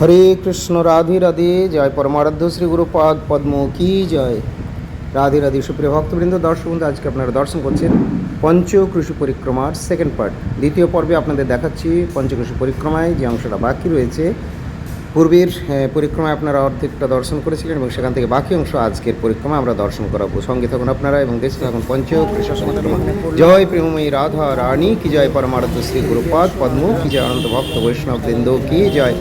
হরে কৃষ্ণ, রাধে রাধে। জয় পরমারাধ্য শ্রী গুরুপাদ পদ্ম কি জয়। রাধে রাধে সুপ্রিয় ভক্তবৃন্দ, দর্শক বন্ধু, আজকে আপনারা দর্শন করছেন পঞ্চকৃষি পরিক্রমার সেকেন্ড পার্ট দ্বিতীয় পর্বে আপনাদের দেখাচ্ছি পঞ্চকৃষি পরিক্রমায় যে অংশটা বাকি রয়েছে। পূর্বের পরিক্রমায় আপনারা অর্ধেকটা দর্শন করেছিলেন এবং সেখান থেকে বাকি অংশ আজকের পরিক্রমায় আমরা দর্শন করাবো। সঙ্গে থাকুন আপনারা এবং থাকুন পঞ্চকৃষি পরিক্রমা জয় প্রেমময়ী রাধা রানী, কি জয় পরমারাধ্য শ্রী গুরুপাদ পদ্ম, কি জয় অনন্ত ভক্ত বৈষ্ণব বৃন্দ কি জয়।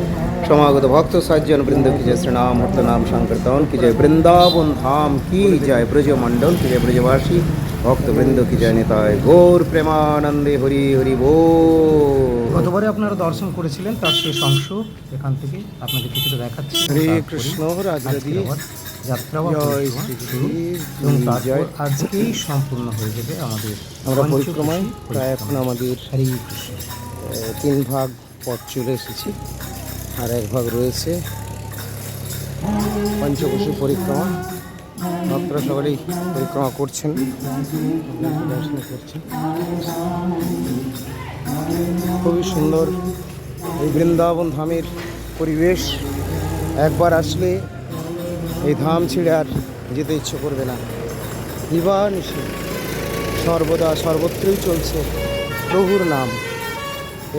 সমাগত ভক্ত সজ্জন বৃন্দ কি জয় শ্রীনাম নাম সংকীর্তন কি জয় বৃন্দাবন ধাম কি জয় ব্রজ মণ্ডল কি জয় ব্রজবাসী ভক্তবৃন্দ কি জয় নেতায় গৌর প্রেমানন্দে হরি হরি বো গতবারে আপনারা দর্শন করেছিলেন তার শেষ অংশ এখান থেকে আপনাদের কিছুটা দেখাচ্ছি। হরে কৃষ্ণ যাত্রা জয়। আজকেই সম্পূর্ণ হয়ে যাবে আমাদের আমরা পরিক্রমায় প্রায় এখন আমাদের হরে কৃষ্ণ। তিন ভাগ পথ চলে এসেছি। আর এক ভাগ রয়েছে। পঞ্চকোশী পরিক্রমা। ভক্তরা সকলেই পরিক্রমা করছেন। দর্শন করছেন। খুবই সুন্দর এই বৃন্দাবন ধামের পরিবেশ। একবার আসলে এই ধাম ছেড়ে আর যেতে ইচ্ছে করবে না। দিবা নিশি সর্বদা সর্বত্রই চলছে প্রভুর নাম।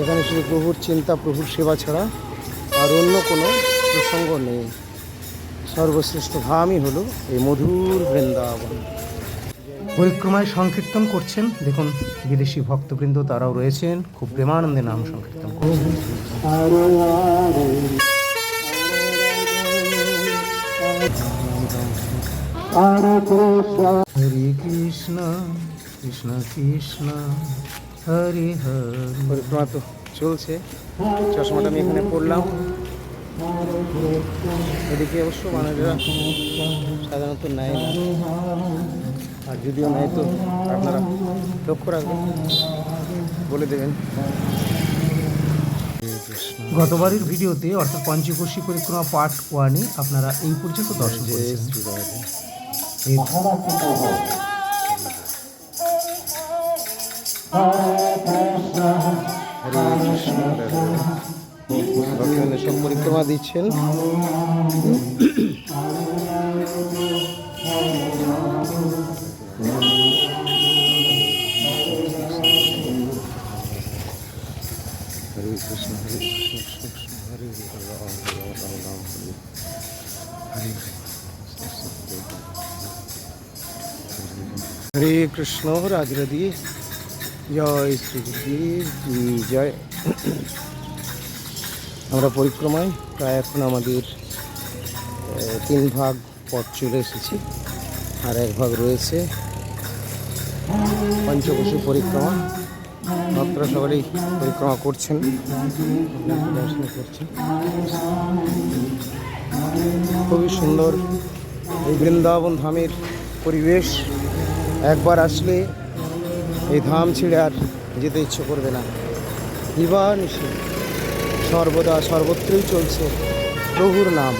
এখানে শুধু প্রভুর চিন্তা, প্রভুর সেবা ছাড়া আর অন্য কোনো প্রসঙ্গ নেই। সর্বশ্রেষ্ঠ ধামই হলো এই মধুর বৃন্দাবন। পরিক্রমায় সংকীর্তন করছেন দেখুন বিদেশি ভক্তবৃন্দ তারাও রয়েছেন খুব প্রেমানন্দে নাম সংকীর্তন করছেন। হরে কৃষ্ণ কৃষ্ণ কৃষ্ণ হরে হরে। পরিক্রমা তো চলছে। চশমাটা আমি এখানে পড়লাম এদিকে অবশ্য মানুষরা সাধারণত নেয় না। আর যদিও নেয় তো আপনারা লক্ষ্য রাখবেন। বলে দেবেন। গতবারের ভিডিওতে অর্থাৎ পঞ্চকোশী পরিক্রমা পার্ট ওয়ানে আপনারা এই পর্যন্ত দর্শন করেছেন হরে কৃষ্ণ। ভক্তবৃন্দ সব পরিক্রমা দিচ্ছেন হরে কৃষ্ণ হরে কৃষ্ণ কৃষ্ণ হরে জয় শ্রীকৃষ্ণ জয় আমরা পরিক্রমায় প্রায় এখন আমাদের তিন ভাগ পথ চলে এসেছি, আর এক ভাগ রয়েছে পঞ্চকোশী পরিক্রমা। ভক্তরা সকলেই পরিক্রমা করছেন, দর্শন করছেন। খুবই সুন্দর এই বৃন্দাবন ধামের পরিবেশ। একবার আসলে এই ধাম ছেড়ে আর যেতে ইচ্ছে করবে না। দিবা নিশি সর্বদা সর্বত্রই চলছে প্রভুর নাম।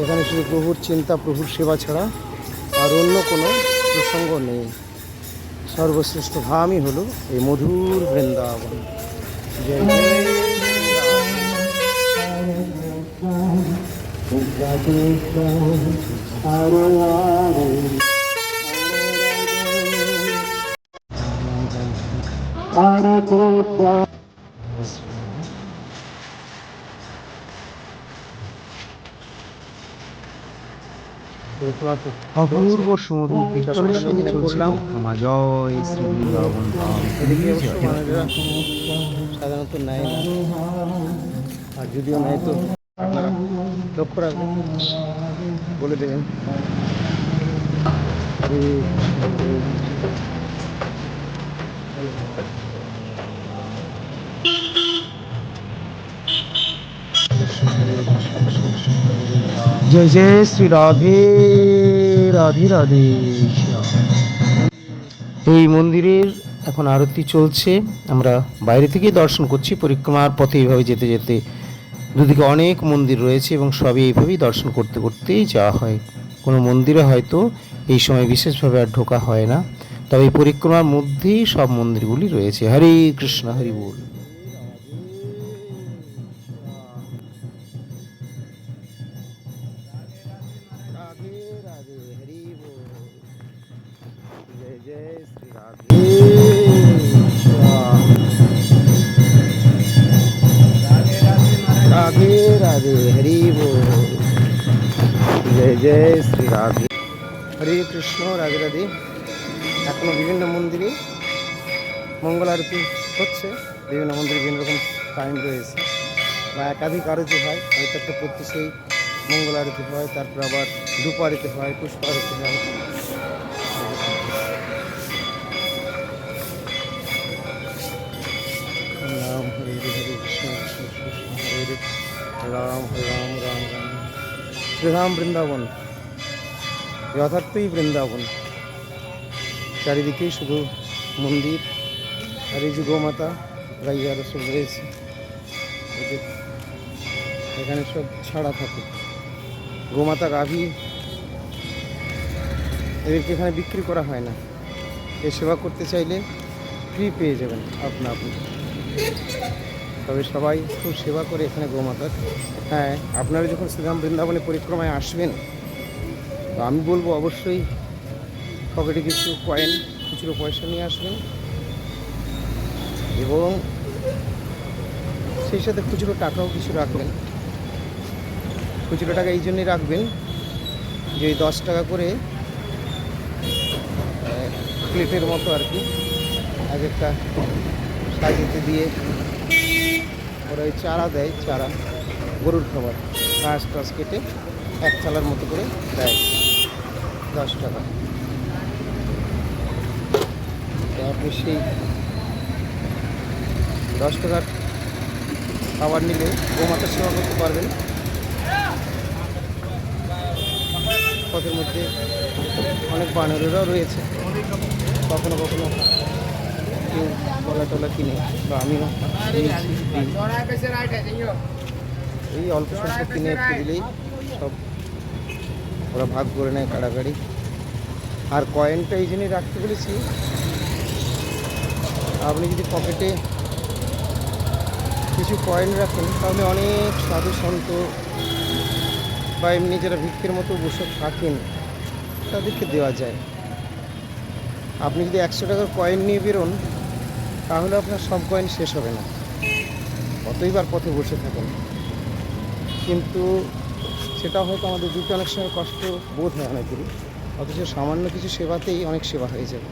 এখানে শুধু প্রভুর চিন্তা, প্রভুর সেবা ছাড়া আর অন্য কোনো প্রসঙ্গ নেই। সর্বশ্রেষ্ঠ ধামই হলো এই মধুর বৃন্দাবন। অপূর্ব সমুদ্র জয় শ্রী বৃন্দাবন সাধারণত নেয় না। আর যদিও নেয় তো আপনারা লক্ষ্য রাখবেন। বলে দেবেন। জয় জয় শ্রী রাধে রাধে রাধে। এই মন্দিরের এখন আরতি চলছে। আমরা বাইরে থেকেই দর্শন করছি। পরিক্রমার পথে এইভাবে যেতে যেতে দুদিকে অনেক মন্দির রয়েছে এবং সবই এইভাবেই দর্শন করতে করতেই যাওয়া হয়। কোনো মন্দিরে হয়তো এই সময় বিশেষভাবে আর ঢোকা হয় না। তবে এই পরিক্রমার মধ্যেই সব মন্দিরগুলি রয়েছে। হরে কৃষ্ণ, হরি বল। রাধে রাধে জয় জয় শ্রী হরে কৃষ্ণ, রাধে রাধে। এখনও বিভিন্ন মন্দিরে মঙ্গল আরতি হচ্ছে, বিভিন্ন মন্দিরে বিভিন্ন রকম টাইম রয়েছে। বা একাধিক আরতি হয়, হয়তো একটা প্রতি সেই মঙ্গল আরতি হয়, তারপর আবার ধূপ আরতি হয়, পুষ্প আরতি হয়। রাম হরে কৃষ্ণ রাম রাম রাম রাম। শ্রীরাম বৃন্দাবন, যথার্থই বৃন্দাবন। চারিদিকেই শুধু মন্দির আর এই যে গোমাতা গাইয়ারা সব রয়েছে। এখানে সব ছাড়া থাকে। গোমাতা গাভী এদেরকে এখানে বিক্রি করা হয় না। এ সেবা করতে চাইলে ফ্রি পেয়ে যাবেন আপনা আপনি। তবে সবাই খুব সেবা করে এখানে গোমাতার। হ্যাঁ আপনারা যখন শ্রীরাম বৃন্দাবনে পরিক্রমায় আসবেন, তো আমি বলব অবশ্যই পকেটে কিছু কয়েন খুচরো পয়সা নিয়ে আসবেন। এবং সেই সাথে খুচরো টাকাও কিছু রাখবেন। খুচরো টাকা এই জন্যই রাখবেন যে দশ টাকা করে প্লেটের মতো আর কি এক একটা সাইজেতে দিয়ে ওরা ওই চারা দেয়, চারা, গরুর খাবার ঘাস টাস কেটে এক থালার মতো করে দেয়। দশ টাকা তো আপনি সেই দশ টাকার খাবার নিলে গোমাতার সেবা করতে পারবেন। পথের মধ্যে অনেক বানরেরাও রয়েছে। কখনো কখনো কেউ গলা টলা কিনে বা আমিও এই অল্প স্বল্প কিনে একটু দিলেই সব ওরা ভাগ করে নেয় কাড়াকাড়ি। আর কয়েনটা এই জন্যই রাখতে বলেছি আপনি যদি পকেটে কিছু কয়েন রাখেন, তাহলে অনেক সাধু সন্ত বা এমনি যারা ভিক্ষের মতো বসে থাকেন, তাদেরকে দেওয়া যায়। আপনি যদি একশো টাকার কয়েন নিয়ে বেরোন, তাহলে আপনার সব কয়েন শেষ হবে না। কতইবার পথে বসে থাকেন। কিন্তু সেটা হয়তো আমাদের দিতে অনেক সময় কষ্ট বোধ হয় অনেকেরই, অথচ সামান্য কিছু সেবাতেই অনেক সেবা হয়ে যাবে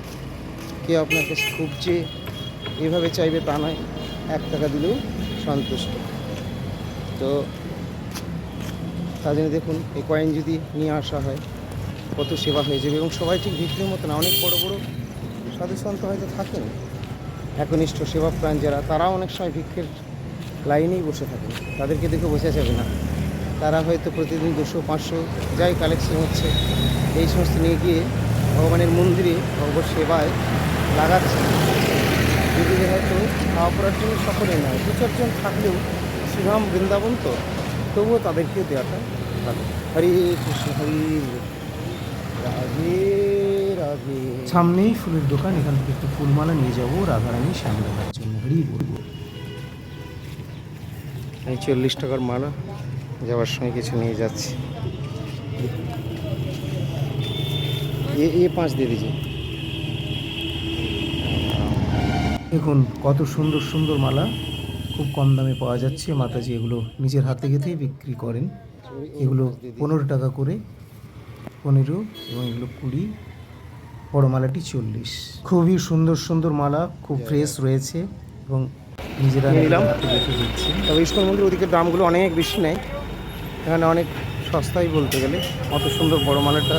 কেউ আপনার কাছে খুব যে এভাবে চাইবে তা নয়, এক টাকা দিলেও সন্তুষ্ট। তো তার জন্য দেখুন, এই কয়েন যদি নিয়ে আসা হয়, কত সেবা হয়ে যাবে এবং সবাই ঠিক ভিক্ষের মতো না, অনেক বড় বড় সাধু সন্ত হয়তো থাকেন। একনিষ্ঠ সেবাপ্রাণ যারা, তারাও অনেক সময় ভিক্ষের লাইনেই বসে থাকেন। তাদেরকে দেখে বোঝা যাবে না। তারা হয়তো প্রতিদিন দুশো, পাঁচশো যাই কালেকশন হচ্ছে, এই সমস্ত নিয়ে গিয়ে ভগবানের মন্দিরে ভগবত সেবায় লাগাচ্ছে। যদি হয়তো খাওয়া জন্য সকলে নয় দু চারজন থাকলেও শ্রীরাম বৃন্দাবন তো তবুও তাদেরকে দেওয়াটা ভালো। হরে কৃষ্ণ হরি রাধে রাধে। সামনেই ফুলের দোকান এখান থেকে একটু ফুলমালা নিয়ে যাব রাধারানী সামনে রাখার জন্য। হরি বলব এই চল্লিশ টাকার মালা যাওয়ার সময় কিছু নিয়ে যাচ্ছি। এ এ পাঁচ দিয়ে দিয়েছি দেখুন কত সুন্দর সুন্দর মালা খুব কম দামে পাওয়া যাচ্ছে। মাতাজি এগুলো নিজের হাতে গেতেই বিক্রি করেন। এগুলো পনেরো টাকা করে পনেরো এবং এগুলো কুড়ি। বড় মালাটি চল্লিশ। খুবই সুন্দর সুন্দর মালা খুব ফ্রেশ রয়েছে এবং নিজেরা নিলাম। তবে ইস্কন মন্দির ওদিকে দামগুলো অনেক বেশি নেয় এখানে অনেক সস্তাই বলতে গেলে। অত সুন্দর বড় মালাটা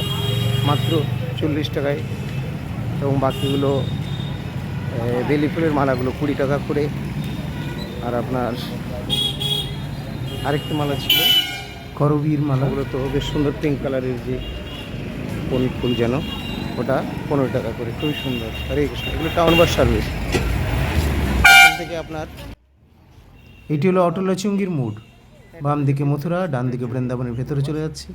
মাত্র চল্লিশ টাকায় এবং বাকিগুলো বেলি ফুলের মালাগুলো কুড়ি টাকা করে। আর আপনার আরেকটি মালা ছিল করবীর মালাগুলো তো বেশ সুন্দর পিঙ্ক কালারের যে কোন ফুল যেন ওটা পনেরো টাকা করে খুবই সুন্দর। কৃষ্ণ এগুলো টাউন বাস সার্ভিস এখান থেকে আপনার এটি হলো অটলচুঙ্গির মুড। বাম দিকে মথুরা ডান দিকে বৃন্দাবনের ভেতরে চলে যাচ্ছে।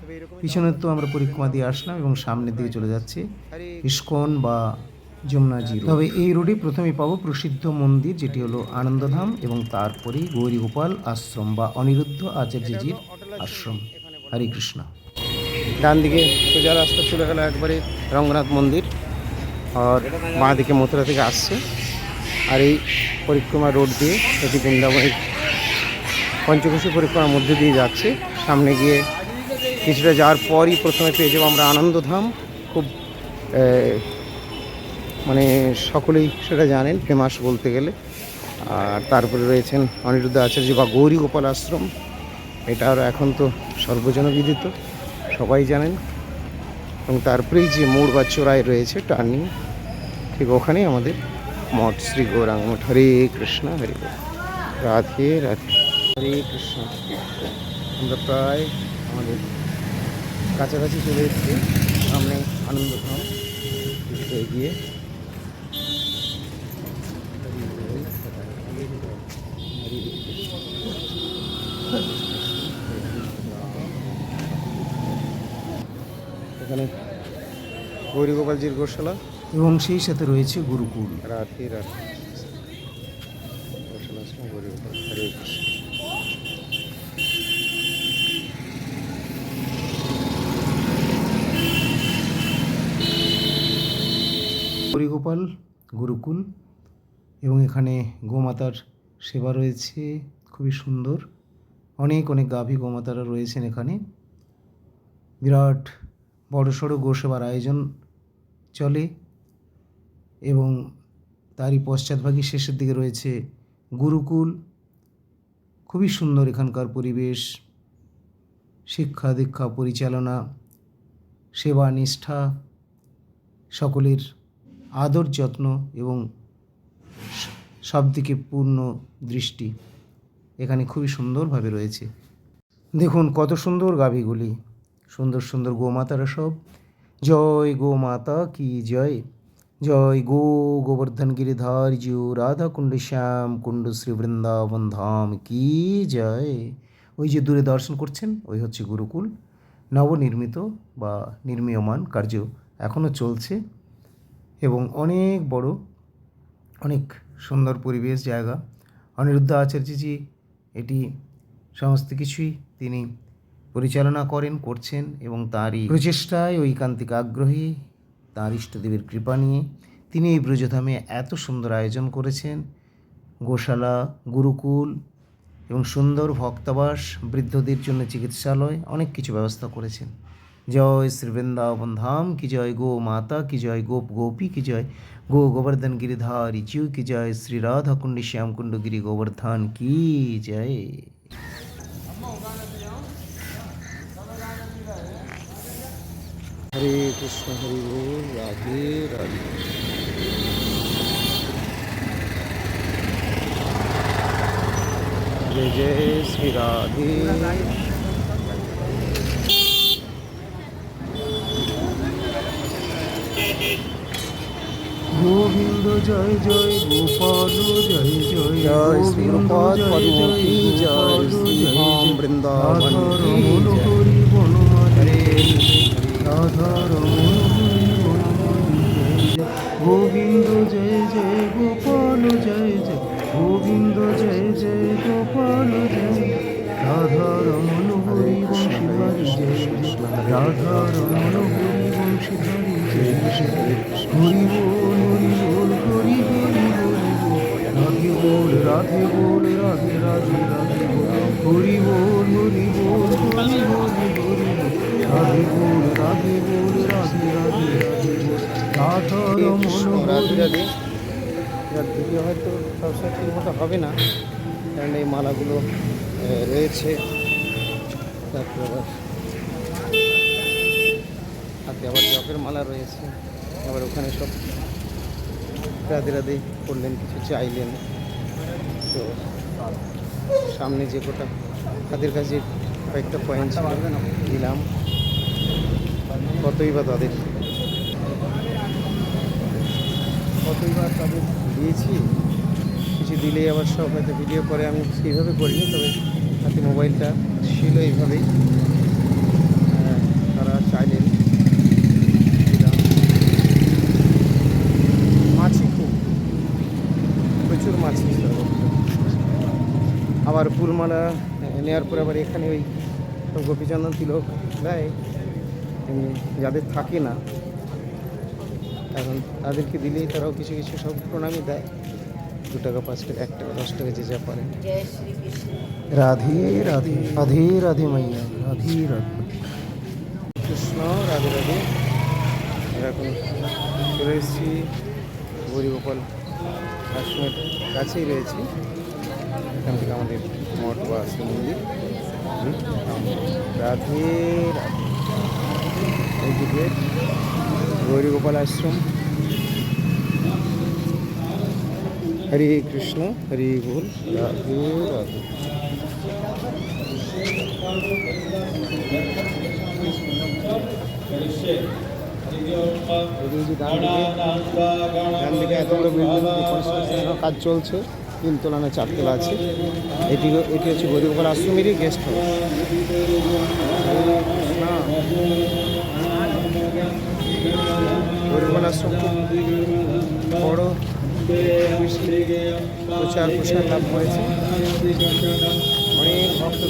পিছনে তো আমরা পরিক্রমা দিয়ে আসলাম এবং সামনের দিকে চলে যাচ্ছে। ইস্কন বা যমুনা জিরো। তবে এই রোডে প্রথমে পাবো প্রসিদ্ধ মন্দির যেটি হলো আনন্দধাম এবং তারপরেই গৌরী গোপাল আশ্রম বা অনিরুদ্ধ আচার্যজির আশ্রম। হরে কৃষ্ণ। ডান দিকে সোজা রাস্তা চলে গেল একবারে রঙ্গনাথ মন্দির আর বাঁ দিকে মথুরা থেকে আসছে। আর এই পরিক্রমা রোড দিয়ে এটি বৃন্দাবনের পঞ্চকোশী পরিক্রমার মধ্যে দিয়ে যাচ্ছে। সামনে গিয়ে কিছুটা যাওয়ার পরই প্রথমে পেয়ে যাব আমরা আনন্দধাম। খুব মানে সকলেই সেটা জানেন, ফেমাস বলতে গেলে। আর তারপরে রয়েছেন অনিরুদ্ধ আচার্য বা গৌরী গোপাল আশ্রম। এটা আর এখন তো সর্বজনবিদিত, সবাই জানেন। এবং তারপরেই যে মোড় বা চোরায় রয়েছে, টার্নিং, ঠিক ওখানেই আমাদের মঠ, শ্রী গৌরাঙ্গ মঠ। হরে কৃষ্ণ, হরে। রাধে রাধে। হরে কৃষ্ণ। আমরা প্রায় আমাদের কাছাকাছি চলে এসেছি। সামনে আনন্দধাম এগিয়ে গৌরী গোপালজির গোশালা। এবং সেই সাথে রয়েছে গুরুকুল। রাধে রাধে। গোশালা আশ্রম হরে কৃষ্ণ। হরিগোপাল গুরুকুল এবং এখানে গোমাতার সেবা রয়েছে। খুবই সুন্দর। অনেক অনেক গাভী গোমাতারা রয়েছেন এখানে। বিরাট বড়সড় গোসেবার আয়োজন চলে এবং তারই পশ্চাৎভাগী শেষের দিকে রয়েছে গুরুকুল। খুবই সুন্দর এখানকার পরিবেশ, শিক্ষা দীক্ষা পরিচালনা, সেবা নিষ্ঠা, সকলের আদর যত্ন এবং স- সব দিকে পূর্ণ দৃষ্টি এখানে খুবই সুন্দরভাবে রয়েছে। দেখুন কত সুন্দর গাভীগুলি, সুন্দর সুন্দর গোমাতারা সব। জয় গোমাতা কি জয়। জয় গো গোবর্ধন গিরিধার জিউ রাধা কুণ্ড শ্যাম কুণ্ড শ্রী বৃন্দাবন ধাম কি জয়। ওই যে দূরে দর্শন করছেন, ওই হচ্ছে গুরুকুল। নবনির্মিত বা নির্মীয়মান কার্য এখনও চলছে এবং অনেক বড়, অনেক সুন্দর পরিবেশ জায়গা। অনিরুদ্ধ আচার্যজি, এটি সমস্ত কিছুই তিনি পরিচালনা করেন, করছেন এবং তারই প্রচেষ্টায় ঐকান্তিক আগ্রহী, তাঁর ইষ্টদেবের কৃপা নিয়ে তিনি এই ব্রজধামে এত সুন্দর আয়োজন করেছেন। গোশালা, গুরুকুল এবং সুন্দর ভক্তাবাস, বৃদ্ধদের জন্য চিকিৎসালয়, অনেক কিছু ব্যবস্থা করেছেন। জয় শ্রী বৃন্দাবন ধাম, কি জয় গো মাতা, কি জয় গোপ গোপী, কি জয় গো গোবর্ধন গিরিধারী, চিউ, কি জয় শ্রী রাধা কুণ্ডী শ্যাম গিরি গোবর্ধন, কি জয়। হরে কৃষ্ণ হরি বল রাধে রাধে জয় জয় শ্রী রাধে গোবিন্দ জয় জয় গোপাল জয় জয় জয় শ্রী গোবিন্দ রূপদ জয় পদ্ম জয় কি জয় গোপাল শ্রী জয় ধাম জয় বৃন্দাবন রাধার কি মন জয়। হরি বনমালী হরে রাধার। গোবিন্দ জয় জয় গোপাল জয় জয়, গোবিন্দ জয় জয় গোপাল জয় জয়। রাধার হরি বংশীধারী জয় জয়। রাধার মন হরি বংশীধারী জয়। হরি বল হরি বল, হরি হরি হরি রাধে বল রাধে বল, রাধে রাধে রাধে হরি বল হরি বল, হরি হরি হরি রাধে বল রাধে বল রাধে হয়তো সবসময় ঠিক মতো হবে না, কারণ এই মালাগুলো রয়েছে। তারপরে আবার হাতে আবার জপের মালা রয়েছে। আবার ওখানে সব রাধে রাধে করলেন, কিছু চাইলেন। তো সামনে যে কোটা তাদের কাছে কয়েকটা পয়েন্ট দিলাম। কতই বা তাদের কতই বা তাদের দিয়েছি? কিছু দিলেই আবার সব হয়তো ভিডিও করে। আমি সেইভাবে করিনি, তবে হাতে মোবাইলটা ছিল এইভাবেই। তারা চাইলেন। মাছি খুব। প্রচুর মাছি। আবার ফুলমালা নেওয়ার পরে আবার এখানে ওই গোপীচন্দন তিলক দেয় যাদের থাকে না এখন তাদেরকে দিলেই তারাও কিছু কিছু সব প্রণামী দেয়। দু টাকা, পাঁচ টাকা, এক টাকা, দশ টাকা যে যা পারে। রাধে রাধে রাধে রাধে মাইয়া, রাধে রাধে। কৃষ্ণ, রাধে রাধে। এরকম চলে এসেছি গৌরীগোপাল আশ্রমের কাছেই রয়েছি। এখান থেকে আমাদের মঠ বা আশ্রম মন্দির। রাধে গৌরীগোপাল আশ্রম। হরে কৃষ্ণ হরে বল রাধে রাধে। এদিকে যে ডান দিকে ডান এত বড় বিল্ডিং কাজ চলছে। তিনতলা না চারতলা আছে। এটি এটি হচ্ছে গরিবগোপাল আশ্রমেরই গেস্ট হাউস করেছে। অনেক ভক্ত।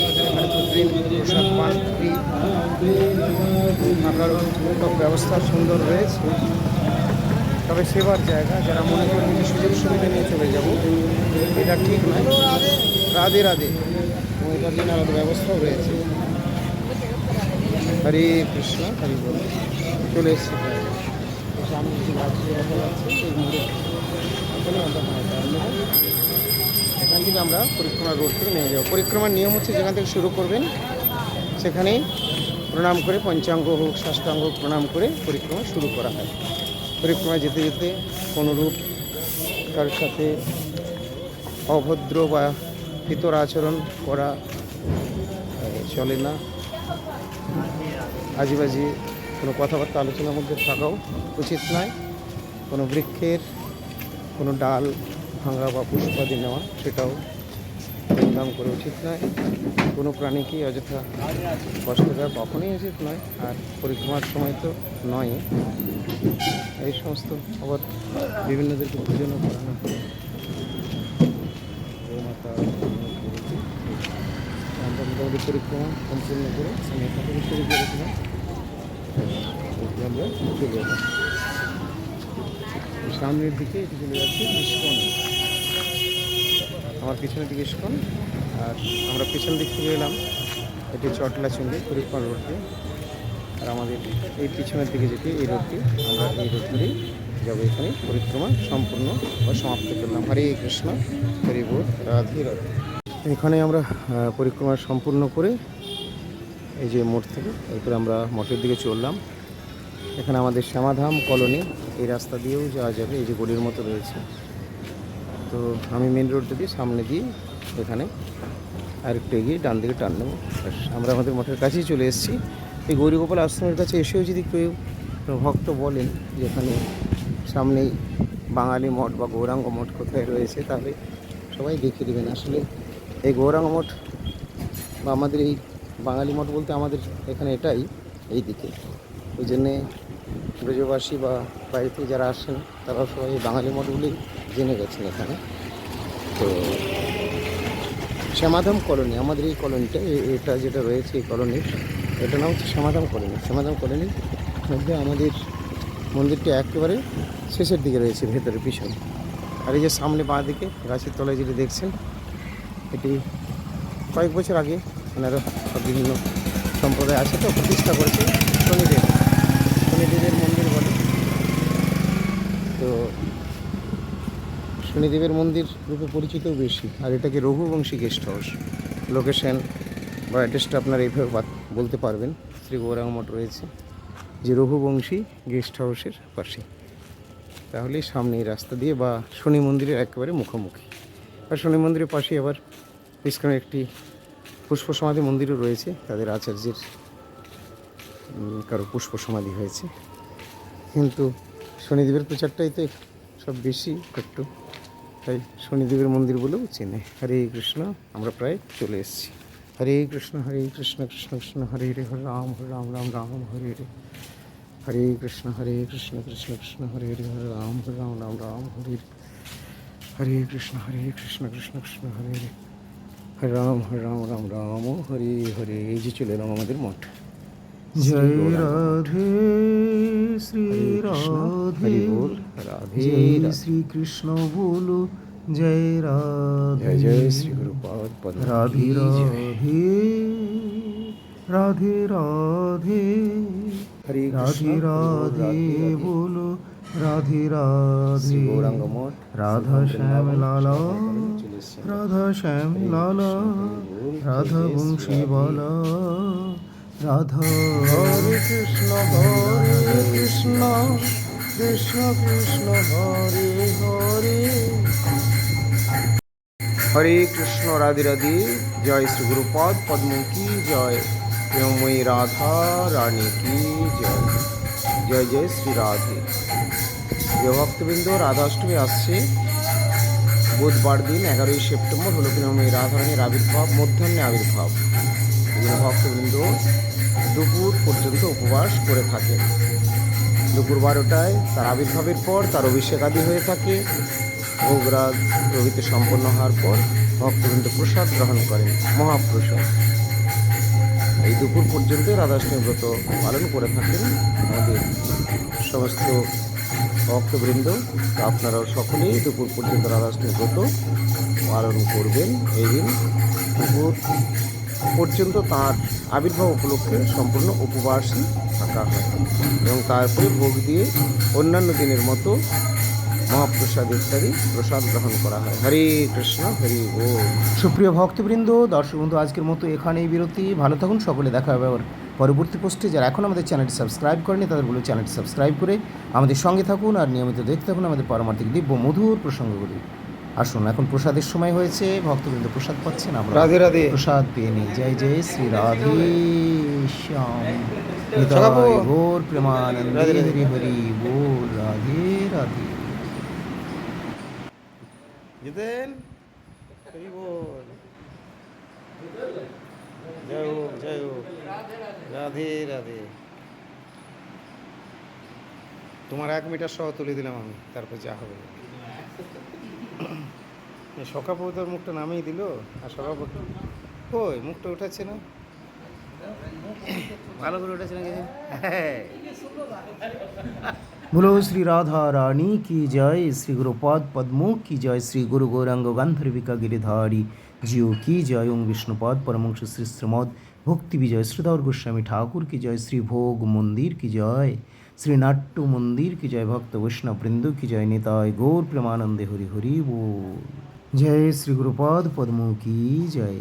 ব্যবস্থা সুন্দর রয়েছে। তবে সেবার জায়গা, যারা মনে করেন যে সুযোগ সুবিধা নিয়ে চলে যাব, এটা ঠিক নয়। রাধে রাধে। এবং এটার জন্য আলাদা ব্যবস্থাও রয়েছে। হরে কৃষ্ণ, হরি বল। চলে এসেছি। এখানে থেকে আমরা পরিক্রমা রোড থেকে নেমে যাব। পরিক্রমার নিয়ম হচ্ছে যেখান থেকে শুরু করবেন, সেখানেই প্রণাম করে পঞ্চাঙ্গ হোক ষষ্ঠাঙ্গ প্রণাম করে পরিক্রমা শুরু করা হয়। পরিক্রমা যেতে যেতে কোনোরূপ কারোর সাথে অভদ্র বা ভিতর আচরণ করা চলে না। আজেবাজি কোনো কথাবার্তা, আলোচনার মধ্যে থাকাও উচিত নয়। কোনো বৃক্ষের কোনো ডাল ভাঙা বা পুষ্পাদি নেওয়া, সেটাও পরিণাম করে উচিত নয়। কোনো প্রাণীকেই অযথা কষ্ট দেওয়া কখনোই উচিত নয়, আর পরিক্রমার সময় তো নয় এই সমস্ত আবার বিভিন্নদেরকে ভোজনও করানো। আমরা মোটামুটি পরিক্রমা সম্পূর্ণ করে আমি এখান থেকে শুরু করেছিলাম আমরা চলে এলাম সামনের দিকে এটি চলে যাচ্ছে ইস্কন। আমার পিছনের দিকে ইস্কন। আর আমরা পিছন দিক থেকে এলাম। এটি চটলা চুন্ডি পরিক্রমা রোড দিয়ে। আর আমাদের এই পিছনের দিকে যেটি, এই রোডটি, আমরা এই রোড ধরেই যাব এখানে। পরিক্রমা সম্পূর্ণ বা সমাপ্ত করলাম। হরে কৃষ্ণ, হরি বোধ রাধে রাধে। এখানে আমরা পরিক্রমা সম্পূর্ণ করে এই যে মোড় থেকে, এরপরে আমরা মঠের দিকে চললাম। এখানে আমাদের শ্যামাধাম কলোনি, এই রাস্তা দিয়েও যাওয়া যাবে, এই যে গলির মতো রয়েছে। তো আমি মেন রোড দিয়ে সামনে দিয়ে এখানে। আর একটু এগিয়ে ডান দিকে টান নেব আমরা আমাদের মঠের কাছেই চলে এসেছি। এই গৌরীগোপাল আশ্রমের কাছে এসেও যদি কেউ ভক্ত বলেন যে এখানে সামনেই বাঙালি মঠ বা গৌরাঙ্গ মঠ কোথায় রয়েছে, তাহলে সবাই দেখিয়ে দেবেন। আসলে এই গৌরাঙ্গ মঠ বা আমাদের এই বাঙালি মঠ বলতে আমাদের এখানে এটাই, এই দিকে। ওই জন্যে ব্রজবাসী বা বাইরে থেকে যারা আসেন তারা সবাই বাঙালি মঠগুলি জেনে গেছেন এখানে। তো শ্যামাধাম কলোনি, আমাদের এই কলোনিটা এটা যেটা রয়েছে এই কলোনির এটা নাম হচ্ছে শ্যামাধাম কলোনি। শ্যামাধাম কলোনির মধ্যে আমাদের মন্দিরটা একেবারে শেষের দিকে রয়েছে, ভেতরে, পিছনে। আর এই যে সামনে বাঁ দিকে, গাছের তলায় যেটা দেখছেন, এটি কয়েক বছর আগে ওনারা বিভিন্ন সম্প্রদায় আছে তো, প্রতিষ্ঠা করেছে শনিদেব। শনিদেবের মন্দির বলে। তো শনিদেবের মন্দির রূপে পরিচিতও বেশি। আর এটাকে রঘুবংশী গেস্ট হাউস? লোকেশন বা অ্যাড্রেসটা আপনারা এইভাবে বলতে পারবেন। শ্রী গৌরাঙ্গ মঠ রয়েছে, যে রঘুবংশী গেস্ট হাউসের পাশে। তাহলে সামনে রাস্তা দিয়ে বা শনি মন্দিরের একেবারে মুখোমুখি। আর শনি মন্দিরের পাশে আবার ইস্কনের একটি পুষ্প সমাধি মন্দিরও রয়েছে। তাদের আচার্যের কারও পুষ্প সমাধি হয়েছে। কিন্তু শনিদেবের প্রচারটাই তো সব বেশি একটু তাই শনিদেবের মন্দির বলেও চেনে। হরে কৃষ্ণ, আমরা প্রায় চলে এসেছি। হরে কৃষ্ণ হরে কৃষ্ণ কৃষ্ণ কৃষ্ণ, হরে হরে হরে রাম হরে রাম রাম রাম, হরে হরে। হরে কৃষ্ণ হরে কৃষ্ণ কৃষ্ণ কৃষ্ণ, হরে হরে হরে রাম হরে রাম রাম রাম, হরে হরে। হরে কৃষ্ণ হরে কৃষ্ণ কৃষ্ণ কৃষ্ণ, হরে হরে। হরে রাম হরে রাম রাম রাম, হরে হরে। এই যে চলে এলাম আমাদের মঠ। জয় রাধে শ্রী রাধে রাধে। শ্রী কৃষ্ণ বলো জয় রাধে। জয় শ্রী পদ্ম রাধে। রাধে রাধে রাধে। হরে কৃষ্ণ, রাধে রাধে রাধে রাধে। বলো রাধে রাধে। রাধা শ্যাম লালা রাধা শ্যাম লালা রাধা বংশী বালা। রাধা হরে কৃষ্ণ হরে কৃষ্ণ কৃষ্ণ কৃষ্ণ হরে হরে। হরে কৃষ্ণ রাধে রাধে জয় শ্রী গুরুপদ পদ্ম কি জয়? প্রেমময়ী রাধা রানী কি জয়? জয় জয় শ্রী রাধে যে ভক্তবৃন্দ রাধাষ্টমী আসছে। বুধবার দিন এগারোই সেপ্টেম্বর হলো প্রেমময়ী রাধারানীর আবির্ভাব মধ্যাহ্নে আবির্ভাব। ভক্তবৃন্দ দুপুর পর্যন্ত উপবাস করে থাকেন দুপুর বারোটায় তার আবির্ভাবের পর তার অভিষেক আদি হয়ে থাকে। ভোগরাগ প্রভৃতি সম্পন্ন হওয়ার পর ভক্তবৃন্দ প্রসাদ গ্রহণ করেন মহাপ্রসাদ। এই দুপুর পর্যন্ত রাধাষ্টমী ব্রত পালন করে থাকেন আমাদের সমস্ত ভক্তবৃন্দ। আপনারাও সকলেই দুপুর পর্যন্ত রাধাষ্টমী ব্রত পালন করবেন। এই দিন দুপুর পর্যন্ত তার আবির্ভাব উপলক্ষে সম্পূর্ণ উপবাসী থাকা হয় এবং তারপরে ভোগ দিয়ে অন্যান্য দিনের মতো মহাপ্রসাদ ইত্যাদি প্রসাদ গ্রহণ করা হয়। হরে কৃষ্ণ, হরি ও সুপ্রিয় ভক্তবৃন্দ, দর্শক বন্ধু, আজকের মতো এখানেই বিরতি। ভালো থাকুন, সকলে দেখা হবে আবার পরবর্তী পোস্টে। যারা এখন আমাদের চ্যানেলটি সাবস্ক্রাইব করেনি তাদের বলে চ্যানেলটি সাবস্ক্রাইব করে আমাদের সঙ্গে থাকুন আর নিয়মিত দেখতে থাকুন আমাদের পারমার্থিক দিব্য মধুর প্রসঙ্গগুলি। আসুন এখন প্রসাদের সময় হয়েছে ভক্তবৃন্দ প্রসাদ পাচ্ছেন আমরা রাধে রাধে। প্রসাদ পেয়ে নিই। জয় জয় শ্রী রাধে শ্যাম ঘোর প্রেমানন্দে রাধে রাধে। হরি হরি বল রাধে রাধে। জিতেন? হরি বল। জয় হোক জয় হোক। রাধে রাধে। তোমার এক মিটার সহ তুলে দিলাম আমি তারপর যা হবে। সকাপতার মুখটা নামেই দিল আর সকাপত ওই মুখটা উঠাচ্ছে না? ভালো করে উঠেছে বলো শ্রী রাধা রানী কি জয় শ্রী গুরুপদ পদ্ম কি জয় শ্রী গুরু গৌরাঙ্গ গান্ধর্বিকা গিরিধারী জিও কি জয় ওং বিষ্ণুপদ পরমংশ শ্রী শ্রীমদ ভক্তি বিজয় শ্রীধর গোস্বামী ঠাকুর কি জয় শ্রী ভোগ মন্দির কি জয় শ্রী নাট্য মন্দির কি জয় ভক্ত বৈষ্ণববৃন্দ কি জয় নিতায় গৌর প্রেমানন্দে হরি হরি বোল। জয় শ্রী গুরুপদ পদ্ম কি জয়।